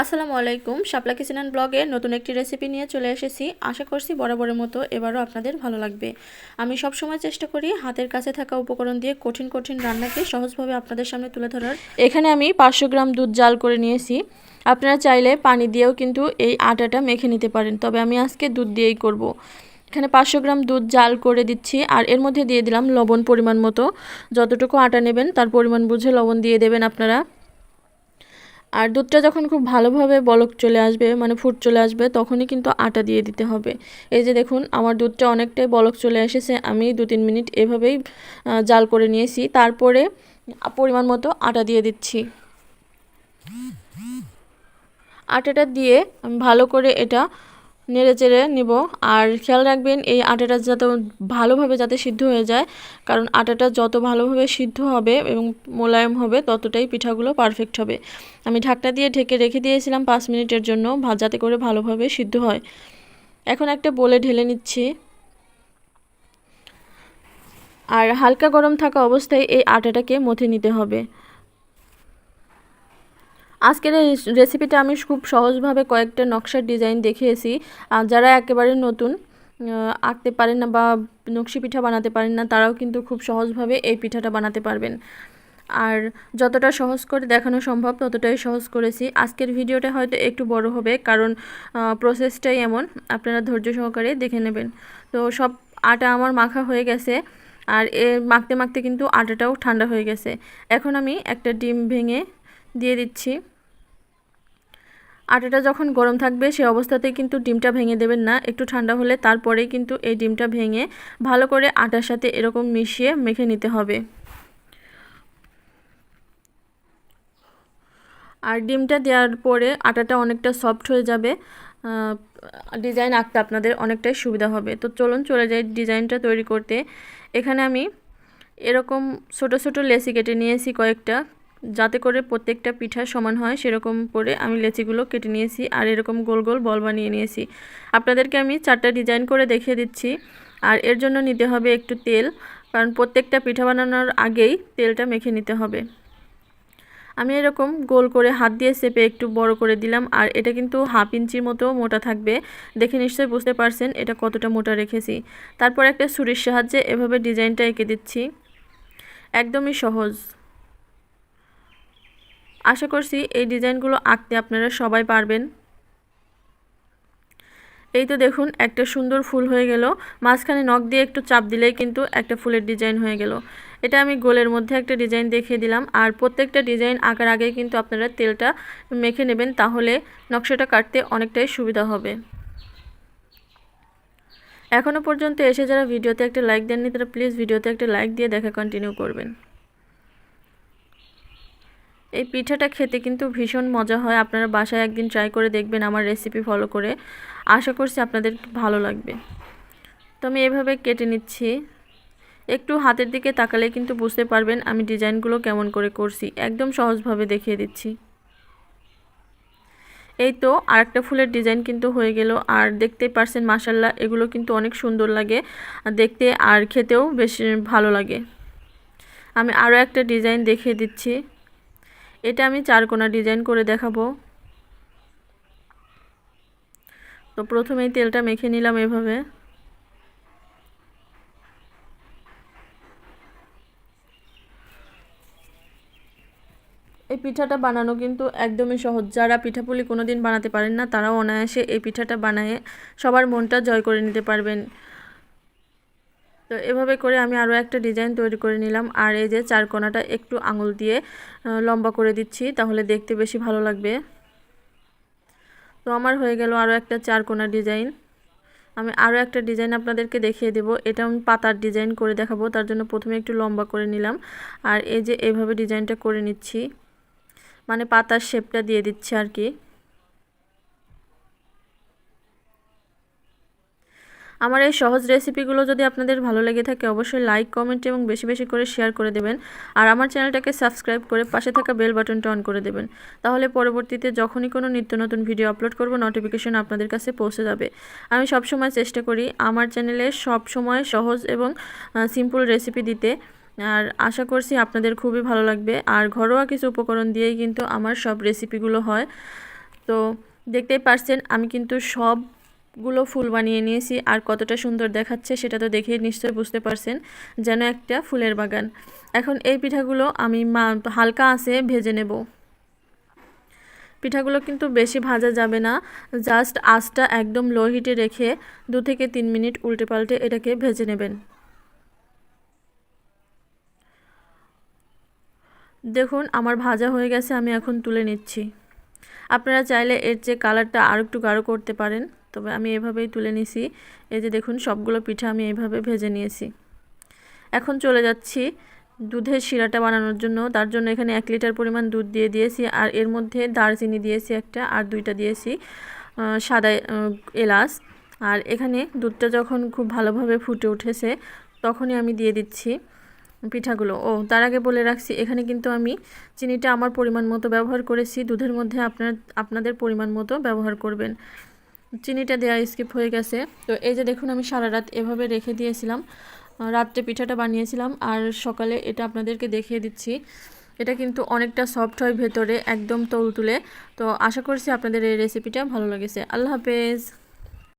আসসালামু আলাইকুম। শাপলা কিচেন ব্লগে নতুন একটি রেসিপি নিয়ে চলে এসেছি। আশা করছি বরাবরের মতো এবারও আপনাদের ভালো লাগবে। আমি সব সময় চেষ্টা করি হাতের কাছে থাকা উপকরণ দিয়ে কঠিন কঠিন রান্নাকে সহজভাবে আপনাদের সামনে তুলে ধরার। এখানে আমি পাঁচশো গ্রাম দুধ জাল করে নিয়েছি। আপনারা চাইলে পানি দিয়েও কিন্তু এই আটাটা মেখে নিতে পারেন। তবে আমি আজকে দুধ দিয়েই করব। এখানে পাঁচশো গ্রাম দুধ জাল করে দিচ্ছি আর এর মধ্যে দিয়ে দিলাম লবণ পরিমাণ মতো। যতটুকু আটা নেবেন তার পরিমাণ বুঝে লবণ দিয়ে দেবেন আপনারা। আর দুধটা যখন খুব ভালোভাবে বলক চলে আসবে মানে ফুট চলে আসবে, তখনই কিন্তু আটা দিয়ে দিতে হবে। এই যে দেখুন, আমার দুধটা অনেকটাই বলক চলে এসেছে, আমি দু তিন মিনিট এভাবেই জাল করে নিয়েছি। তারপরে পরিমাণ মতো আটা দিয়ে দিচ্ছি। আটাটা দিয়ে আমি ভালো করে এটা নেড়ে চেড়ে নিব। আর খেয়াল রাখবেন, এই আটাটা যাতে ভালোভাবে যাতে সিদ্ধ হয়ে যায়, কারণ আটাটা যত ভালোভাবে সিদ্ধ হবে এবং মোলায়েম হবে, ততটাই পিঠাগুলো পারফেক্ট হবে। আমি ঢাকটা দিয়ে ঢেকে রেখে দিয়েছিলাম পাঁচ মিনিটের জন্য যাতে করে ভালোভাবে সিদ্ধ হয়। এখন একটা বলে ঢেলে নিচ্ছি। আর হালকা গরম থাকা অবস্থায় এই আটাটাকে মথে নিতে হবে। আজকের এই রেসিপিটা আমি খুব সহজভাবে কয়েকটা নকশার ডিজাইন দেখিয়েছি। যারা একেবারে নতুন আঁকতে পারেন না বা নকশি পিঠা বানাতে পারেন না, তারাও কিন্তু খুব সহজভাবে এই পিঠাটা বানাতে পারবেন। আর যতটা সহজ করে দেখানো সম্ভব, ততটাই সহজ করেছি। আজকের ভিডিওটা হয়তো একটু বড় হবে, কারণ প্রসেসটাই এমন। আপনারা ধৈর্য সহকারে দেখে নেবেন। তো সব আটা আমার মাখা হয়ে গেছে, আর এ মাখতে মাখতে কিন্তু আটাটাও ঠান্ডা হয়ে গেছে। এখন আমি একটা ডিম ভেঙে দিয়ে দিচ্ছি। আটাটা যখন গরম থাকবে, সে অবস্থাতেই কিন্তু ডিমটা ভেঙে দেবেন না। একটু ঠান্ডা হলে তারপরেই কিন্তু এই ডিমটা ভেঙে ভালো করে আটার সাথে এরকম মিশিয়ে মেখে নিতে হবে। আর ডিমটা দেওয়ার পরে আটাটা অনেকটা সফট হয়ে যাবে। ডিজাইন আঁকতে আপনাদের অনেকটাই সুবিধা হবে। তো চলুন চলে যাই ডিজাইনটা তৈরি করতে। এখানে আমি এরকম ছোট ছোট লেসি কেটে নিয়েছি কয়েকটা। যাতে করে প্রত্যেকটা পিঠা সমান হয়, সেরকম করে আমি লেচিগুলো কেটে নিয়েছি আর এরকম গোল গোল বল বানিয়ে নিয়েছি। আপনাদেরকে আমি চারটা ডিজাইন করে দেখিয়ে দিচ্ছি আর এর জন্য নিতে হবে একটু তেল, কারণ প্রত্যেকটা পিঠা বানানোর আগেই তেলটা মেখে নিতে হবে। আমি এরকম গোল করে হাত দিয়ে চেপে একটু বড় করে দিলাম আর এটা কিন্তু হাফ ইঞ্চির মতো মোটা থাকবে। দেখে নিশ্চয়ই বুঝতে পারছেন এটা কতটা মোটা রেখেছি। তারপর একটা ছুরির সাহায্যে এভাবে ডিজাইনটা এঁকে দিচ্ছি। একদমই সহজ। আশা করছি এই ডিজাইনগুলো আঁকতে আপনারা সবাই পারবেন। এই তো দেখুন, একটা সুন্দর ফুল হয়ে গেল। মাঝখানে নখ দিয়ে একটু চাপ দিলেই কিন্তু একটা ফুলের ডিজাইন হয়ে গেল। এটা আমি গোলের মধ্যে একটা ডিজাইন দেখিয়ে দিলাম। আর প্রত্যেকটা ডিজাইন আঁকার আগে কিন্তু আপনারা তেলটা মেখে নেবেন, তাহলে নকশাটা কাটতে অনেকটাই সুবিধা হবে। এখনও পর্যন্ত এসে যারা ভিডিওতে একটা লাইক দেননি, তারা প্লিজ ভিডিওতে একটা লাইক দিয়ে দেখা কন্টিনিউ করবেন। এই পিঠাটা খেতে কিন্তু ভীষণ মজা হয়। আপনারা বাসায় একদিন ট্রাই করে দেখবেন আমার রেসিপি ফলো করে। আশা করছি আপনাদের ভালো লাগবে। তো আমি এভাবে কেটে নিচ্ছি। একটু হাতের দিকে তাকালে কিন্তু বুঝতে পারবেন আমি ডিজাইনগুলো কেমন করে করছি। একদম সহজভাবে দেখিয়ে দিচ্ছি। এই তো আর একটা ফুলের ডিজাইন কিন্তু হয়ে গেল। আর দেখতেই পারছেন মাসাল্লাহ এগুলো কিন্তু অনেক সুন্দর লাগে। দেখতে আর খেতেও বেশ ভালো লাগে। আমি আরও একটা ডিজাইন দেখিয়ে দিচ্ছি। এটা আমি চারকোনা ডিজাইন করে দেখাবো। তো প্রথমেই তেলটা মেখে নিলাম এভাবে। এই পিঠাটা বানানো কিন্তু একদমই সহজ। যারা পিঠাপুলি কোনো দিন বানাতে পারেন না, তারাও অনায়াসে এই পিঠাটা বানায় সবার মনটা জয় করে নিতে পারবেন। তো এভাবে করে আমি আরও একটা ডিজাইন তৈরি করে নিলাম। আর এই যে চার কোনাটা একটু আঙুল দিয়ে লম্বা করে দিচ্ছি, তাহলে দেখতে বেশি ভালো লাগবে। তো আমার হয়ে গেল আরও একটা চার কোনা ডিজাইন। আমি আরও একটা ডিজাইন আপনাদেরকে দেখিয়ে দেব। এটা আমি পাতার ডিজাইন করে দেখাবো, তার জন্য প্রথমে একটু লম্বা করে নিলাম। আর এই যে এভাবে ডিজাইনটা করে নিচ্ছি মানে পাতার শেপটা দিয়ে দিচ্ছি আর কি। আমার এই সহজ রেসিপিগুলো যদি আপনাদের ভালো লেগে থাকে, অবশ্যই লাইক কমেন্ট এবং বেশি বেশি করে শেয়ার করে দেবেন। আর আমার চ্যানেলটাকে সাবস্ক্রাইব করে পাশে থাকা বেল বাটনটা অন করে দেবেন। তাহলে পরবর্তীতে যখনই কোনো নিত্য নতুন ভিডিও আপলোড করব নোটিফিকেশন আপনাদের কাছে পৌঁছে যাবে। আমি সব সময় চেষ্টা করি আমার চ্যানেলে সব সময় সহজ এবং সিম্পল রেসিপি দিতে। আর আশা করছি আপনাদের খুবই ভালো লাগবে। আর ঘরোয়া কিছু উপকরণ দিয়েই কিন্তু আমার সব রেসিপিগুলো হয়। তো দেখতেই পারছেন, আমি কিন্তু সবগুলো ফুল বানিয়ে নিয়েছি। আর কতটা সুন্দর দেখাচ্ছে সেটা তো দেখে নিশ্চয়ই বুঝতে পারছেন, যেন একটা ফুলের বাগান। এখন এই পিঠাগুলো আমি হালকা আছে ভেজে নেব। পিঠাগুলো কিন্তু বেশি ভাজা যাবে না, জাস্ট আঁচটা একদম লো হিটে রেখে দু থেকে তিন মিনিট উল্টে পাল্টে এটাকে ভেজে নেবেন। দেখুন, আমার ভাজা হয়ে গেছে, আমি এখন তুলে নিচ্ছি। আপনারা চাইলে এর যে কালারটা আর একটু গাঢ় করতে পারেন। তবে আমি এভাবেই তুলে নিছি। এই যে দেখুন, সবগুলো পিঠা আমি এইভাবে ভেজে নিয়েছি। এখন চলে যাচ্ছি দুধের শিরাটা বানানোর জন্য। তার জন্য এখানে এক লিটার পরিমাণ দুধ দিয়ে দিয়েছি আর এর মধ্যে দারচিনি দিয়েছি একটা আর দুইটা দিয়েছি সাদা এলাচ। আর এখানে দুধটা যখন খুব ভালোভাবে ফুটে উঠেছে তখনই আমি দিয়ে দিচ্ছি পিঠাগুলো। ও, তার আগে বলে রাখছি, এখানে কিন্তু আমি চিনিটা আমার পরিমাণ মতো ব্যবহার করেছি। দুধের মধ্যে আপনার, আপনাদের পরিমাণ মতো ব্যবহার করবেন। চিনিটা দেওয়া স্কিপ হয়ে গেছে। তো এই যে দেখুন, আমি সারা রাত এভাবে রেখে দিয়েছিলাম। রাত্রে পিঠাটা বানিয়েছিলাম আর সকালে এটা আপনাদেরকে দেখিয়ে দিচ্ছি। এটা কিন্তু অনেকটা সফট হয় ভেতরে, একদম তুলে তো আশা করছি আপনাদের এই রেসিপিটা ভালো লেগেছে। আল্লাহ হাফেজ।